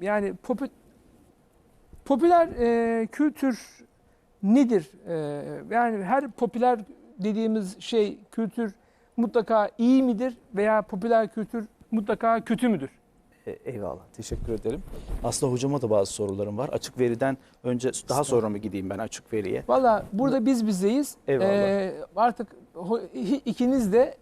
Yani popü- popüler e, kültür nedir? E, yani her popüler dediğimiz şey kültür mutlaka iyi midir veya popüler kültür mutlaka kötü müdür? E, Eyvallah. Teşekkür ederim. Aslında hocama da bazı sorularım var. Açık veriden önce daha sonra mı gideyim ben açık veriye? Valla burada biz bizdeyiz. Eyvallah. E, artık ikiniz de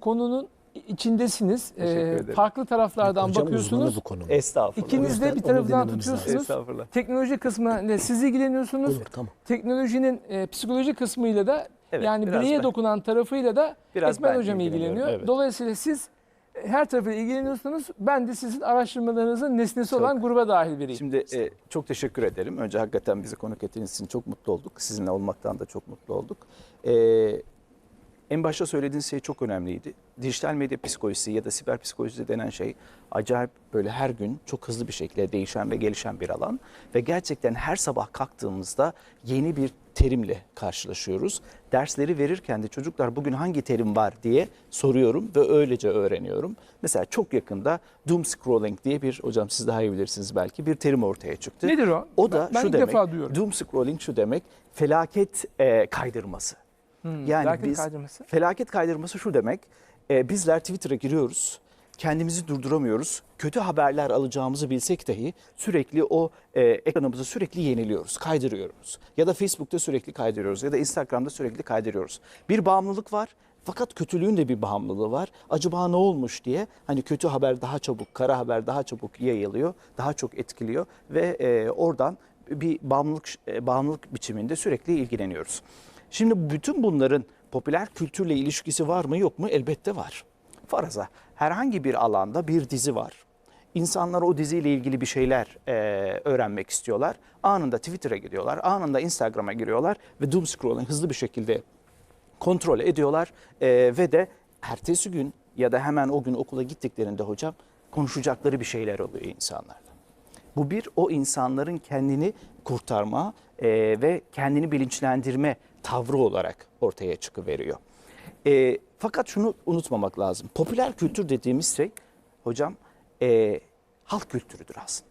konunun içindesiniz. E, ederim. farklı taraflardan Hocam bakıyorsunuz. bu konu. Estağfurullah. İkiniz de bir tarafından tutuyorsunuz. Estağfurullah. Teknoloji kısmıyla siz ilgileniyorsunuz. Olur tamam. Teknolojinin e, psikoloji kısmıyla da Evet, yani bireye ben- dokunan tarafıyla da Biraz Esmer Hocam ilgileniyor. evet. Dolayısıyla siz e, her tarafıyla ilgileniyorsunuz. Ben de sizin araştırmalarınızın nesnesi Çok- olan gruba dahil biriyim. Şimdi e, çok teşekkür ederim. Önce hakikaten bizi konuk ettiğiniz için çok mutlu olduk. Sizinle olmaktan da çok mutlu olduk. E, en başta söylediğiniz şey çok önemliydi. Dijital medya psikolojisi ya da siber psikolojisi denen şey acayip böyle her gün çok hızlı bir şekilde değişen ve gelişen bir alan. Ve gerçekten her sabah kalktığımızda yeni bir terimle karşılaşıyoruz. Dersleri verirken de çocuklar bugün hangi terim var diye soruyorum ve öylece öğreniyorum. Mesela çok yakında doom scrolling diye bir hocam siz daha iyi bilirsiniz belki bir terim ortaya çıktı. Nedir o? O da ben şu ilk demek. defa duyuyorum. Doom scrolling şu demek. Felaket e, kaydırması. Hmm, Yani felaket biz kaydırması. felaket kaydırması şu demek. e, bizler Twitter'a giriyoruz. Kendimizi durduramıyoruz. Kötü haberler alacağımızı bilsek dahi sürekli o e, ekranımızı sürekli yeniliyoruz, kaydırıyoruz. Ya da Facebook'ta sürekli kaydırıyoruz ya da Instagram'da sürekli kaydırıyoruz. Bir bağımlılık var. Fakat kötülüğün de bir bağımlılığı var. Acaba ne olmuş diye hani kötü haber daha çabuk, kara haber daha çabuk yayılıyor, daha çok etkiliyor ve e, oradan bir bağımlılık e, bağımlılık biçiminde sürekli ilgileniyoruz. Şimdi bütün bunların popüler kültürle ilişkisi var mı yok mu? Elbette var. Faraza herhangi bir alanda bir dizi var. İnsanlar o diziyle ilgili bir şeyler e, öğrenmek istiyorlar. Anında Twitter'a gidiyorlar, anında Instagram'a giriyorlar ve doom scrolling hızlı bir şekilde kontrol ediyorlar E, ve de ertesi gün ya da hemen o gün okula gittiklerinde hocam konuşacakları bir şeyler oluyor insanlarda. Bu bir o insanların kendini kurtarma e, ve kendini bilinçlendirme tavrı olarak ortaya çıkıveriyor. E, fakat şunu unutmamak lazım. Popüler kültür dediğimiz şey hocam e, halk kültürüdür aslında.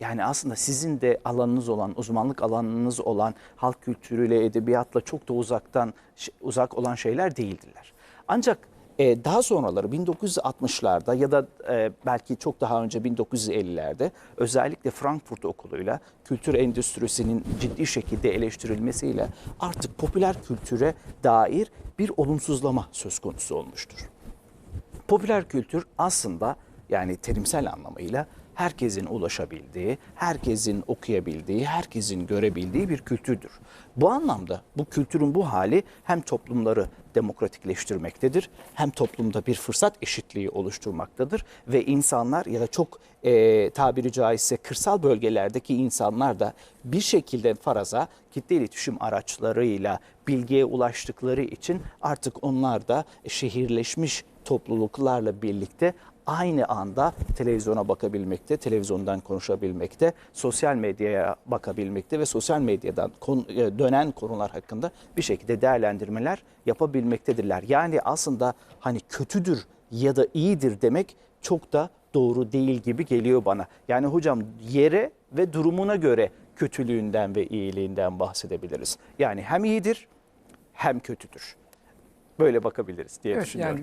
Yani aslında sizin de alanınız olan, uzmanlık alanınız olan halk kültürüyle, edebiyatla çok da uzaktan uzak olan şeyler değildirler. Ancak e, daha sonraları 1960'larda ya da e, belki çok daha önce 1950'lerde özellikle Frankfurt Okulu'yla kültür endüstrisinin ciddi şekilde eleştirilmesiyle artık popüler kültüre dair bir olumsuzlama söz konusu olmuştur. Popüler kültür aslında yani terimsel anlamıyla herkesin ulaşabildiği, herkesin okuyabildiği, herkesin görebildiği bir kültürdür. Bu anlamda bu kültürün bu hali hem toplumları demokratikleştirmektedir, hem toplumda bir fırsat eşitliği oluşturmaktadır ve insanlar ya da çok e, tabiri caizse kırsal bölgelerdeki insanlar da bir şekilde faraza kitle iletişim araçlarıyla bilgiye ulaştıkları için artık onlar da şehirleşmiş topluluklarla birlikte aynı anda televizyona bakabilmekte, televizyondan konuşabilmekte, sosyal medyaya bakabilmekte ve sosyal medyadan e, dönen konular hakkında bir şekilde değerlendirmeler yapabilmektedirler. Yani aslında hani kötüdür ya da iyidir demek çok da doğru değil gibi geliyor bana. Yani hocam yere ve durumuna göre kötülüğünden ve iyiliğinden bahsedebiliriz. Yani hem iyidir hem kötüdür. Böyle bakabiliriz diye Evet, düşünüyorum. yani